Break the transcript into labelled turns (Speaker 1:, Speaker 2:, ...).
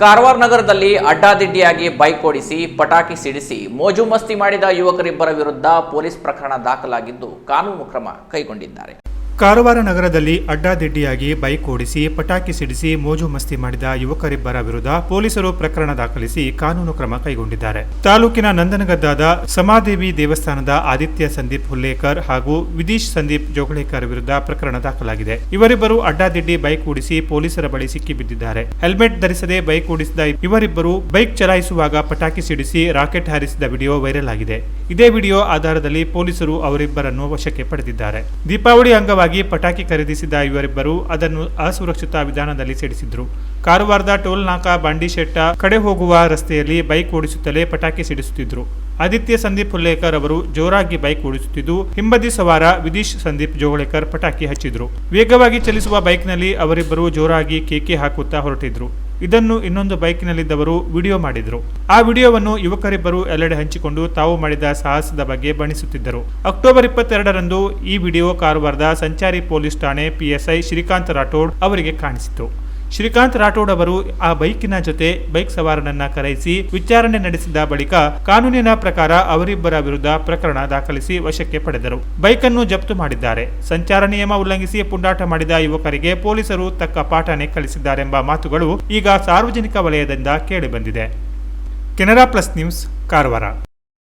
Speaker 1: ಕಾರವಾರ ನಗರದಲ್ಲಿ ಅಡ್ಡಾದಿಡ್ಡಿಯಾಗಿ ಬೈಕ್ ಓಡಿಸಿ ಪಟಾಕಿ ಸಿಡಿಸಿ ಮೋಜು ಮಸ್ತಿ ಮಾಡಿದ ಯುವಕರಿಬ್ಬರ ವಿರುದ್ಧ ಪೊಲೀಸ್ ಪ್ರಕರಣ ದಾಖಲಾಗಿದ್ದು ಕಾನೂನು ಕ್ರಮ ಕೈಗೊಂಡಿದ್ದಾರೆ.
Speaker 2: ಕಾರವಾರ ನಗರದಲ್ಲಿ ಅಡ್ಡಾದಿಡ್ಡಿಯಾಗಿ ಬೈಕ್ ಓಡಿಸಿ, ಪಟಾಕಿ ಸಿಡಿಸಿ ಮೋಜು ಮಸ್ತಿ ಮಾಡಿದ ಯುವಕರಿಬ್ಬರ ವಿರುದ್ಧ ಪೊಲೀಸರು ಪ್ರಕರಣ ದಾಖಲಿಸಿ ಕಾನೂನು ಕ್ರಮ ಕೈಗೊಂಡಿದ್ದಾರೆ. ತಾಲೂಕಿನ ನಂದನಗದ್ದಾದ ಸಮಾದೇವಿ ದೇವಸ್ಥಾನದ ಆದಿತ್ಯ ಸಂದೀಪ್ ಹುಲ್ಲೇಕರ್ ಹಾಗೂ ವಿದೀಶ್ ಸಂದೀಪ್ ಜೋಗಳೇಕರ್ ವಿರುದ್ಧ ಪ್ರಕರಣ ದಾಖಲಾಗಿದೆ. ಇವರಿಬ್ಬರು ಅಡ್ಡಾದಿಡ್ಡಿ ಬೈಕ್ ಓಡಿಸಿ ಪೊಲೀಸರ ಬಳಿ ಸಿಕ್ಕಿಬಿದ್ದಿದ್ದಾರೆ ಹೆಲ್ಮೆಟ್ ಧರಿಸದೆ ಬೈಕ್ ಓಡಿಸಿದ ಇವರಿಬ್ಬರು ಬೈಕ್ ಚಲಾಯಿಸುವಾಗ ಪಟಾಕಿ ಸಿಡಿಸಿ ರಾಕೆಟ್ ಹಾರಿಸಿದ ವಿಡಿಯೋ ವೈರಲ್ ಆಗಿದೆ. ಇದೇ ವಿಡಿಯೋ ಆಧಾರದಲ್ಲಿ ಪೊಲೀಸರು ಅವರಿಬ್ಬರನ್ನು ವಶಕ್ಕೆ ಪಡೆದಿದ್ದಾರೆ. ದೀಪಾವಳಿ ಅಂಗವಾಗಿ ಪಟಾಕಿ ಖರೀದಿಸಿದ ಇವರಿಬ್ಬರು ಅದನ್ನು ಅಸುರಕ್ಷಿತ ವಿಧಾನದಲ್ಲಿ ಸಿಡಿಸಿದ್ರು. ಕಾರವಾರದ ಟೋಲ್ ನಾಕಾ ಬಂಡಿಶೆಟ್ಟ ಕಡೆ ಹೋಗುವ ರಸ್ತೆಯಲ್ಲಿ ಬೈಕ್ ಓಡಿಸುತ್ತಲೇ ಪಟಾಕಿ ಸಿಡಿಸುತ್ತಿದ್ರು. ಆದಿತ್ಯ ಸಂದೀಪ್ ಹುಲ್ಲೇಕರ್ ಅವರು ಜೋರಾಗಿ ಬೈಕ್ ಓಡಿಸುತ್ತಿದ್ದು, ಹಿಂಬದಿ ಸವಾರ ವಿದೀಶ್ ಸಂದೀಪ್ ಜೋಗಳೇಕರ್ ಪಟಾಕಿ ಹಚ್ಚಿದ್ರು. ವೇಗವಾಗಿ ಚಲಿಸುವ ಬೈಕ್ನಲ್ಲಿ ಅವರಿಬ್ಬರು ಜೋರಾಗಿ ಕೇಕೆ ಹಾಕುತ್ತಾ ಹೊರಟಿದ್ರು. ಇದನ್ನು ಇನ್ನೊಂದು ಬೈಕ್ನಲ್ಲಿದ್ದವರು ವಿಡಿಯೋ ಮಾಡಿದ್ರು. ಆ ವಿಡಿಯೋವನ್ನು ಯುವಕರಿಬ್ಬರು ಎಲ್ಲೆಡೆ ಹಂಚಿಕೊಂಡು ತಾವು ಮಾಡಿದ ಸಾಹಸದ ಬಗ್ಗೆ ಬಣಿಸುತ್ತಿದ್ದರು ಅಕ್ಟೋಬರ್ ಇಪ್ಪತ್ತೆರಡರಂದು ಈ ವಿಡಿಯೋ ಕಾರವಾರದ ಸಂಚಾರಿ ಪೊಲೀಸ್ ಠಾಣೆ ಪಿಎಸ್ಐ ಶ್ರೀಕಾಂತ್ ರಾಠೋಡ್ ಅವರಿಗೆ ಕಾಣಿಸಿತು ಶ್ರೀಕಾಂತ್ ರಾಠೋಡ್ ಅವರು ಆ ಬೈಕಿನ ಜೊತೆ ಬೈಕ್ ಸವಾರನನ್ನ ಕರೆಯಿಸಿ ವಿಚಾರಣೆ ನಡೆಸಿದ ಬಳಿಕ ಕಾನೂನಿನ ಪ್ರಕಾರ ಅವರಿಬ್ಬರ ವಿರುದ್ಧ ಪ್ರಕರಣ ದಾಖಲಿಸಿ ವಶಕ್ಕೆ ಪಡೆದರು. ಬೈಕನ್ನು ಜಪ್ತು ಮಾಡಿದ್ದಾರೆ. ಸಂಚಾರ ನಿಯಮ ಉಲ್ಲಂಘಿಸಿ ಪುಂಡಾಟ ಮಾಡಿದ ಯುವಕರಿಗೆ ಪೊಲೀಸರು ತಕ್ಕ ಪಾಠನೆ ಕಲಿಸಿದ್ದಾರೆಂಬ ಮಾತುಗಳು ಈಗ ಸಾರ್ವಜನಿಕ ವಲಯದಿಂದ ಕೇಳಿಬಂದಿದೆ ಕೆನರಾ ಪ್ಲಸ್ ನ್ಯೂಸ್, ಕಾರವಾರ.